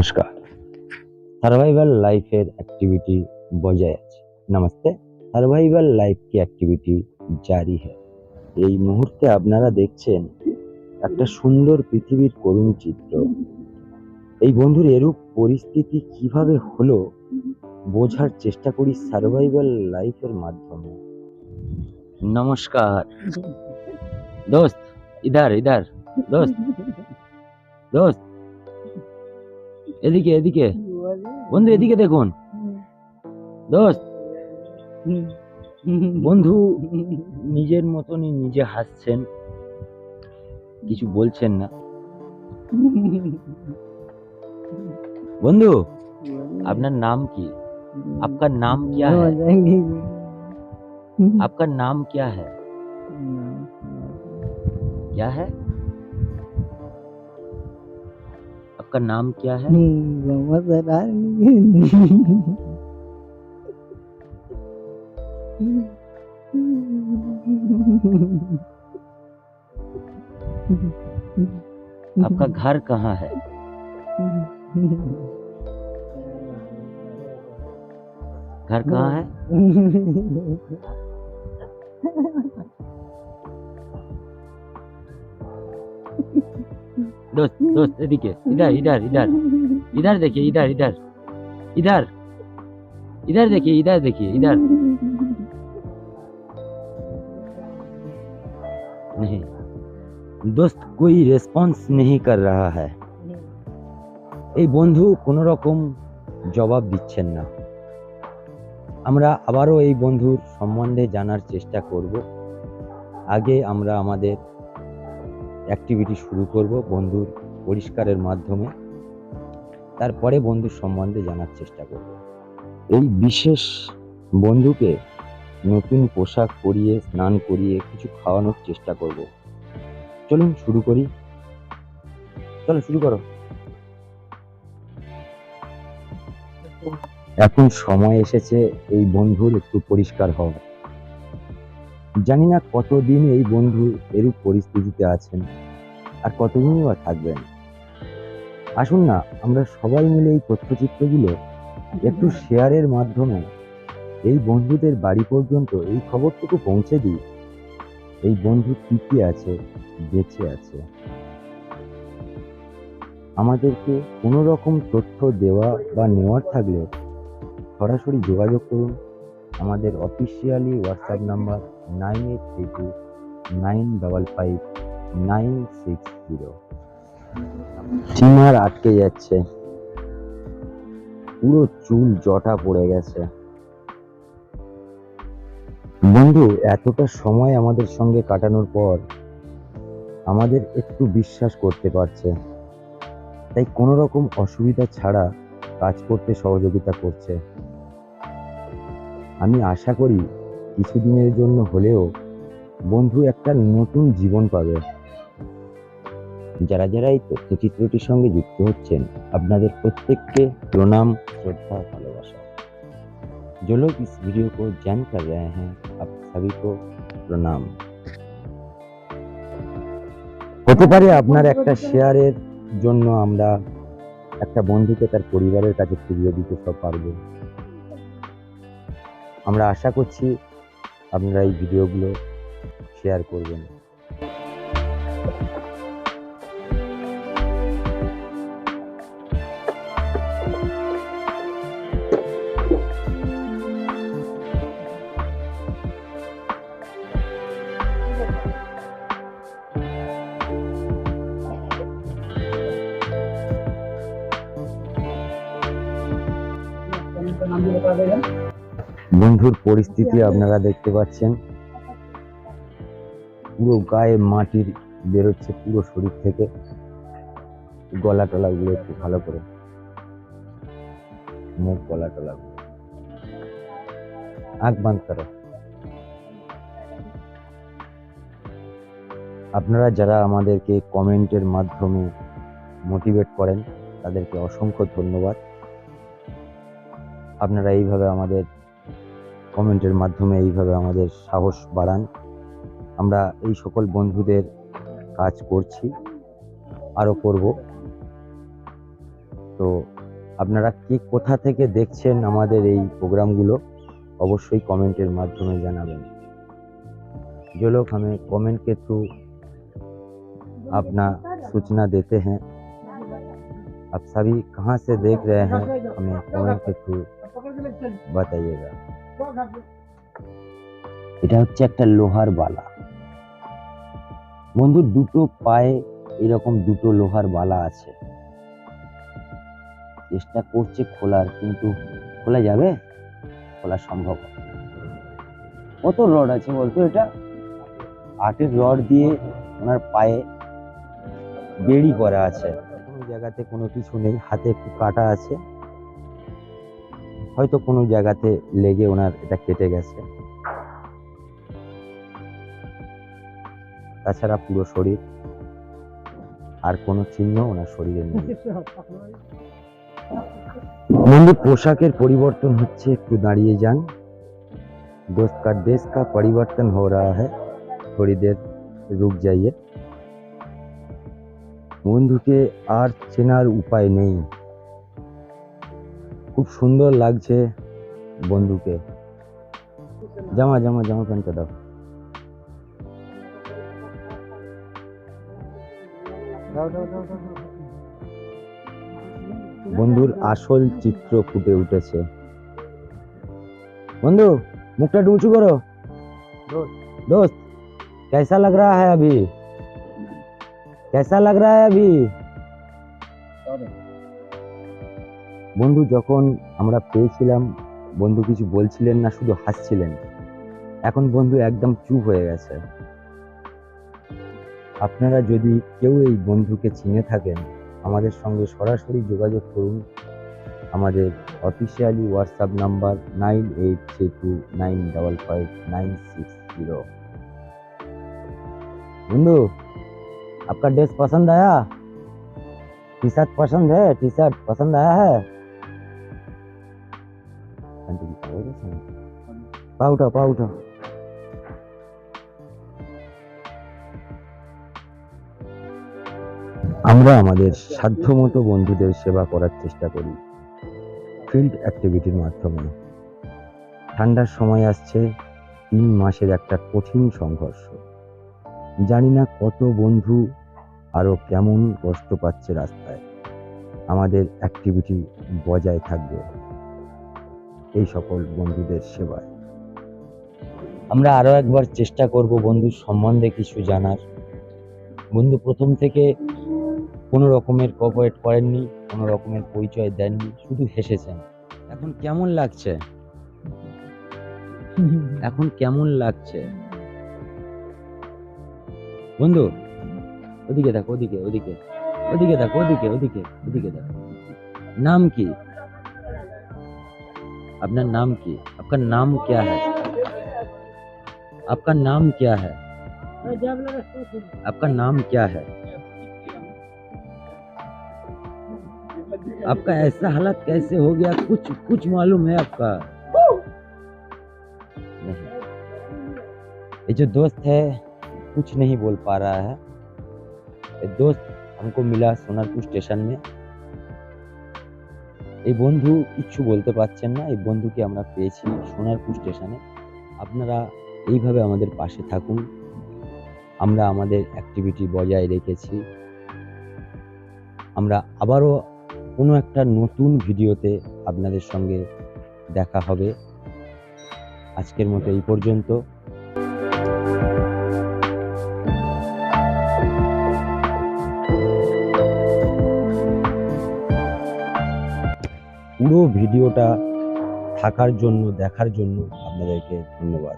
নমস্কার। সার্ভাইভাল লাইফের অ্যাক্টিভিটি বজায় আছে। নমস্তে। সার্ভাইভাল লাইফ কি অ্যাক্টিভিটি জারি হ্যাঁ? এই মুহূর্তে আপনারা দেখছেন একটা সুন্দর পৃথিবীর করুণ চিত্র। এই বন্ধুর এরূপ পরিস্থিতি কীভাবে হলো বোঝার চেষ্টা করি সার্ভাইভাল লাইফের মাধ্যমে। নমস্কার। দোস্ত ইধার ইধার। দোস্ত দোস্ত। এদিকে এদিকে বন্ধু এদিকে দেখুন দোস্ত বন্ধু নিজের মতনই নিজে হাসছেন কিছু বলছেন না বন্ধু আপনার নাম কি आपका नाम क्या है आपका नाम क्या है क्या है आपका नाम क्या है? आपका घर कहाँ है? घर कहाँ है? दोस्त दोस्त एदिके इधर इधर इधर इधर देखिए इधर इधर इधर इधर देखिए इधर देखिए इधर नहीं दोस्त कोई रेस्पॉन्स नहीं कर रहा है এই বন্ধু কোনো রকম জবাব দিচ্ছেন না আমরা আবারও এই বন্ধুর সম্বন্ধে জানার চেষ্টা করব আগে আমরা আমাদের অ্যাক্টিভিটি শুরু করব বন্ধুর পরিষ্কারের মাধ্যমে। তারপরে বন্ধুর সম্বন্ধে জানার চেষ্টা করব। এই বিশেষ বন্ধুকে নতুন পোশাক পরিয়ে, স্নান করিয়ে, কিছু খাওয়ানোর চেষ্টা করব। চলুন শুরু করি। চলো শুরু করো। এখন সময় এসেছে, এই বন্ধুর একটু পরিষ্কার হওয়ার। জানি না কতদিন এই বন্ধু এরূপ পরিস্থিতিতে আছেন আর কতদিনই বা থাকবেন। আসুন না, আমরা সবাই মিলে এই তথ্যচিত্রগুলো একটু শেয়ারের মাধ্যমে এই বন্ধুদের বাড়ি পর্যন্ত এই খবরটুকু পৌঁছে দিই। এই বন্ধু টিকে আছে, বেঁচে আছে? আমাদেরকে কোনো রকম তথ্য দেওয়া বা নেওয়ার থাকলে সরাসরি যোগাযোগ করুন। আমাদের officially WhatsApp number nine eight three two nine double five nine six zero. Steamer আটকে যাচ্ছে। পুরো চুল জটা পড়ে গেছে। বন্ধু, এতটা সময় আমাদের সঙ্গে কাটানোর পর আমাদের একটু বিশ্বাস করতে পারছে। তাই কোনো রকম অসুবিধা ছাড়া কাজ করতে সহযোগিতা করছে। আমি আশা করি কিছুদিনের জন্য হলেও বন্ধু একটা নতুন জীবন পাবে যারা যারা এই তথ্যচিত্রটির সঙ্গে যুক্ত হচ্ছেন আপনাদের প্রত্যেককে প্রণাম শ্রদ্ধা ভালোবাসা जो लोग इस वीडियो को जैन कर रहे हैं आप सभी को प्रणाम হতে পারে আপনার একটা শেয়ারের জন্য আমরা একটা বন্ধুকে তার পরিবারের কাছে ফিরিয়ে দিতে সব পারবো আমরা আশা করছি আপনারা এই ভিডিওগুলো শেয়ার করবেন। বন্ধুর পরিস্থিতি আপনারা দেখতে পাচ্ছেন। পুরো গায়ে মাটির বেরোচ্ছে পুরো শরীর থেকে। গলা টলাগুলো একটু ভালো করে। মুখ, গলা টলাগুলো। আঁক বাঁধ আপনারা যারা আমাদেরকে কমেন্টের মাধ্যমে মোটিভেট করেন, তাদেরকে অসংখ্য ধন্যবাদ। আপনারা এইভাবে আমাদের কমেন্টের মাধ্যমে এইভাবে আমাদের সাহস বাড়ান। আমরা এই সকল বন্ধুদের কাজ করছি, আরও করব। তো আপনারা কি কোথা থেকে দেখছেন আমাদের এই প্রোগ্রামগুলো, অবশ্যই কমেন্টের মাধ্যমে জানাবেন। যে লোক আমি কমেন্টকে একটু আপনার সূচনা দেতে হ্যাঁ। हैं आप সে कहाँ से देख रहे हैं हमें कमेंट এটা হচ্ছে একটা লোহার বালা। বন্ধু, দুটো পায়ে এরকম দুটো লোহার বালা আছে। চেষ্টা করছে খোলার, কিন্তু খোলা যাবে? খোলা সম্ভব কত রড আছে বলতো এটা? আটের রড দিয়ে ওনার পায়ে বেড়ি করা আছে। কোনো জায়গাতে কোনো কিছু নেই, হাতে একটু কাটা আছে। হয়তো কোনো জায়গাতে লেগে ওনার এটা কেটে গেছে তাছাড়া পুরো শরীর আর কোনো চিহ্ন ওনার শরীরে নেই বন্ধু পোশাকের পরিবর্তন হচ্ছে একটু দাঁড়িয়ে যান दोस्त का देश का परिवर्तन हो रहा है थोड़ी देर रुक जाइए বন্ধুকে আর চেনার উপায় নেই খুব সুন্দর লাগছে বন্ধুকে জামা জামা জামা প্যান্টটা দাও বন্ধুর আসল চিত্র ফুটে উঠেছে বন্ধু मुखटा একটু উঁচু करो दोस्त कैसा लग रहा है अभी कैसा लग रहा है अभी বন্ধু যখন আমরা পেয়েছিলাম বন্ধু কিছু বলছিলেন না শুধু হাসছিলেন এখন বন্ধু একদম চুপ হয়ে গেছে আপনারা যদি কেউ এই বন্ধুকে চিনে থাকেন আমাদের সঙ্গে সরাসরি যোগাযোগ করুন আমাদের officially WhatsApp number nine eight three two nine double five nine six zero बंधु आपका ड्रेस पसंद आया टी शर्ट पसंद है टी शर्ट पसंद आया है এখান থেকে চলে গেছে পাউটা পাউটা আমরা আমাদের সাধ্যমতো বন্ধুদের সেবা করার চেষ্টা করি ফিল্ড অ্যাক্টিভিটির মাধ্যমে। ঠান্ডার সময় আসছে, তিন মাসের একটা কঠিন সংঘর্ষ। জানি না কত বন্ধু আরও কেমন কষ্ট পাচ্ছে রাস্তায়। আমাদের অ্যাক্টিভিটি বজায় থাকবে। এই সকল বন্ধুদের সেবায়। আমরা আরও একবার চেষ্টা করব বন্ধুর সম্বন্ধে কিছু জানার। বন্ধু প্রথম থেকে কোনো রকমের কোঅপারেট করেননি কোনো রকমের পরিচয় দেননি শুধু হেসেছেন। এখন কেমন লাগছে? এখন কেমন লাগছে? বন্ধু ওদিকে দেখো ওদিকে ওদিকে ওদিকে দেখো ওদিকে ওদিকে ওদিকে দেখো। নাম কি? अपना नाम की आपका नाम क्या है? आपका नाम क्या है? आपका नाम क्या है? आपका ऐसा हालत कैसे हो गया? कुछ कुछ मालूम है आपका? नहीं। ये जो दोस्त है, कुछ नहीं बोल पा रहा है। ये दोस्त हमको मिला सोनारपुर स्टेशन में। এই বন্ধু কিচ্ছু বলতে পারছেন না, এই বন্ধুকে আমরা পেয়েছি সোনারপুর স্টেশনে। আপনারা এইভাবে আমাদের পাশে থাকুন। আমরা আমাদের অ্যাক্টিভিটি বজায় রেখেছি। আমরা আবারও কোনো একটা নতুন ভিডিওতে আপনাদের সঙ্গে দেখা হবে। আজকের মতো এই পর্যন্ত। পুরো ভিডিওটা থাকার জন্য দেখার জন্য আপনাদেরকে ধন্যবাদ।